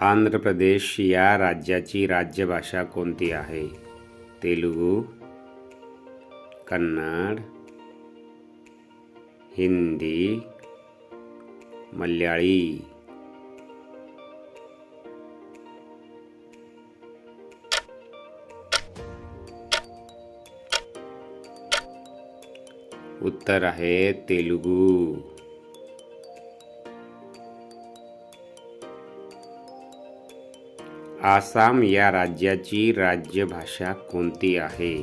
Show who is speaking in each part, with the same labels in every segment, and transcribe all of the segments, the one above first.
Speaker 1: आंध्र प्रदेश या राज्याची राज्यभाषा कोणती आहे? तेलुगू कन्नड हिंदी मल्याळी. उत्तर आहे तेलुगू. आसाम या राज्याची राज्यभाषा कोणती आहे?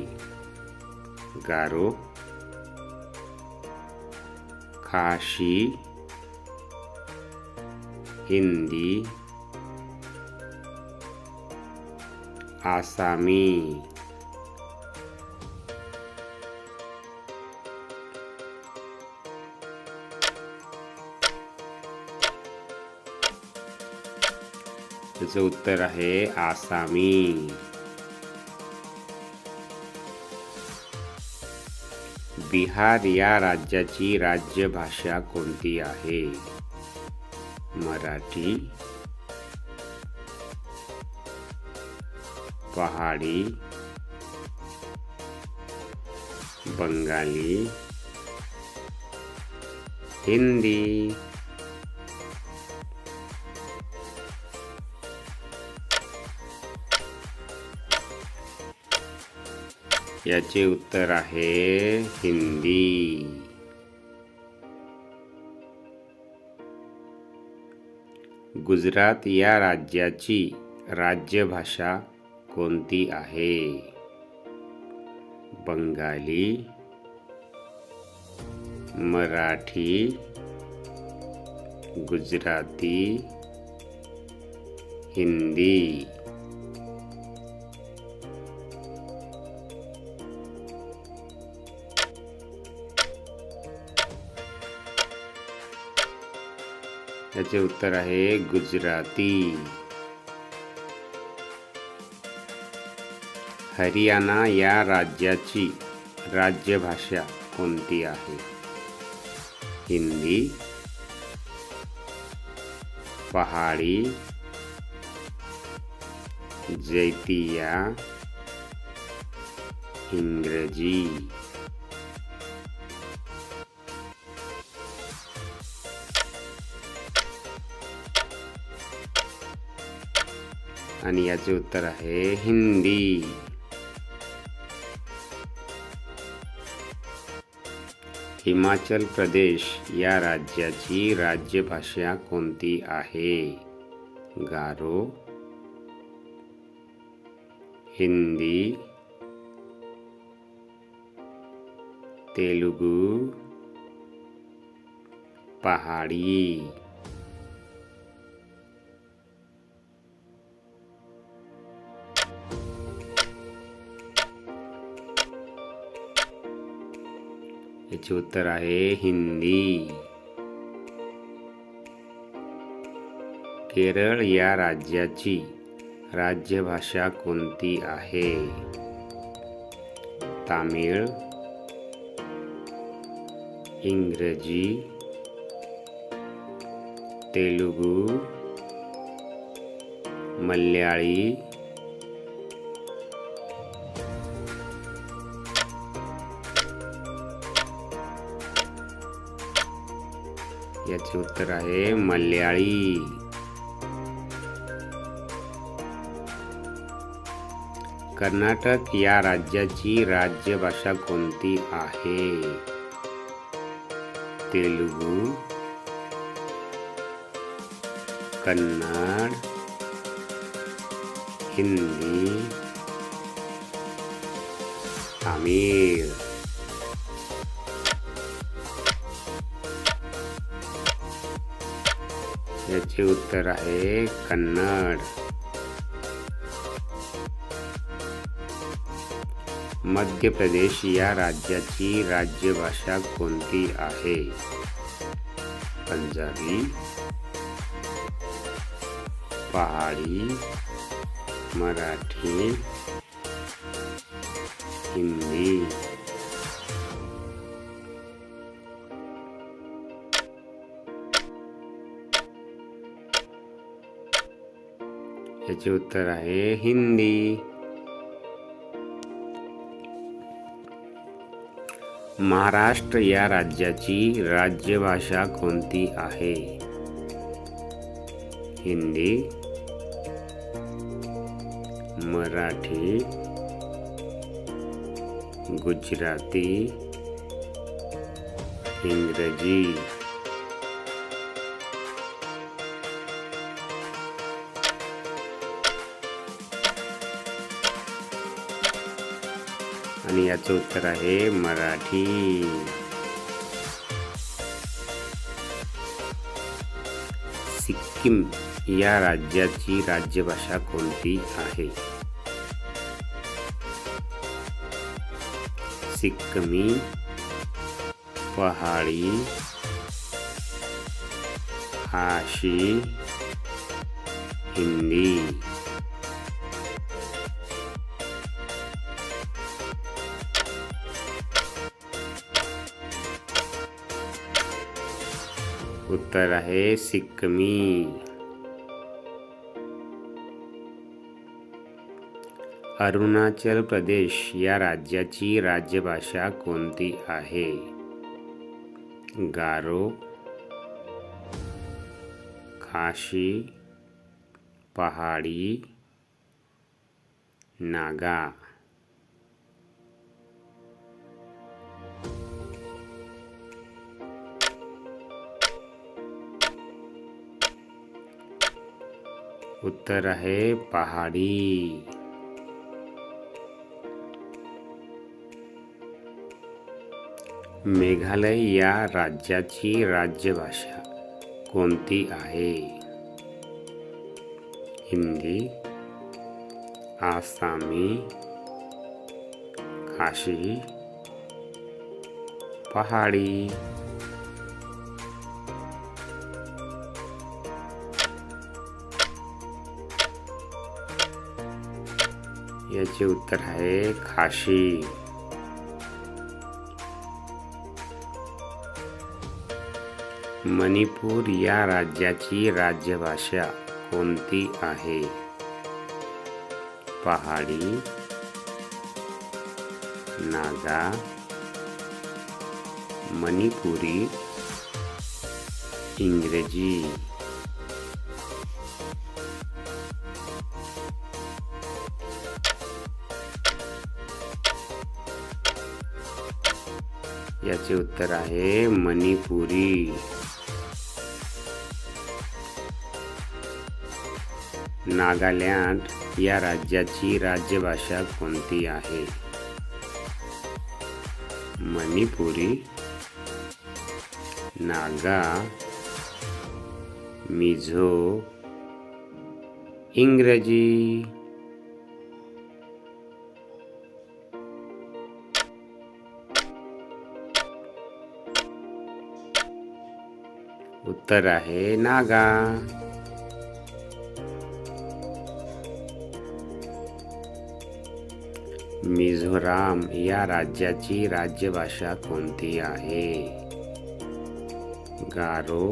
Speaker 1: गारो खाशी हिंदी आसामी. त्याचं उत्तर आहे आसामी. बिहार या राज्याची राज्यभाषा कोणती आहे? मराठी पहाडी बंगाली हिंदी. याचे उत्तर आहे हिंदी. गुजरात या राज्याची राज्यभाषा कोणती आहे? बंगाली मराठी गुजराती हिंदी. याचे उत्तर आहे गुजराती. हरियाणा या राज्याची राज्यभाषा कोणती आहे? हिंदी पहाडी जैतिया इंग्रजी. आणि याचे उत्तर आहे हिंदी. हिमाचल प्रदेश या राज्याची राज्यभाषा कोणती आहे? गारो. हिंदी. तेलुगू. पहाडी. याचे उत्तर आहे हिंदी. केरळ या राज्याची राज्यभाषा कोणती आहे? तामिळ इंग्रजी तेलुगू मल्याळी याचे उत्तर आहे मल्याळी. कर्नाटक या राज्याची राज्यभाषा कोणती आहे? तेलुगू कन्नड हिंदी तामिळ. याचे उत्तर आहे कन्नड. मध्य प्रदेश या राज्याची राज्यभाषा कोणती आहे? पंजाबी पहाडी मराठी हिंदी. याचे उत्तर आहे हिंदी. महाराष्ट्र या राज्याची राज्यभाषा कोणती आहे? हिंदी मराठी गुजराती इंग्रजी. आणि याचं उत्तर आहे मराठी. सिक्कीम या राज्याची राज्यभाषा कोणती आहे? सिक्कमी पहाडी हाशी हिंदी. उत्तर आहे सिक्कमी. अरुणाचल प्रदेश या राज्याची राज्यभाषा कोणती आहे? गारो खाशी पहाडी नागा. उत्तर आहे पहाडी. मेघालय या राज्याची राज्यभाषा कोणती आहे? हिंदी आसामी खाशी पहाडी. याचे उत्तर आहे खाशी. मणिपूर या राज्याची राज्यभाषा कोणती आहे? पहाडी नागा मणिपुरी इंग्रजी. याचे उत्तर आहे मणिपुरी. नागालँड या राज्याची राज्यभाषा कोणती आहे? मणिपुरी नागा मिझो इंग्रजी. उत्तर आहे नागा. मिझोराम या राज्याची राज्यभाषा कोणती आहे? गारो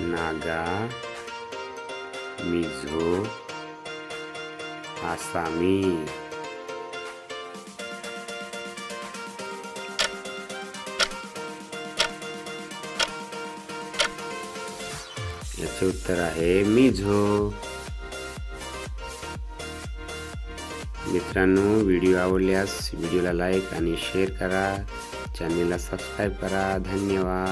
Speaker 1: नागा मिझो आसामी. याचे उत्तर आहे मिझो. मित्रांनो व्हिडिओ आवडल्यास व्हिडिओला लाईक आणि शेअर करा. चॅनलला सबस्क्राईब करा. धन्यवाद.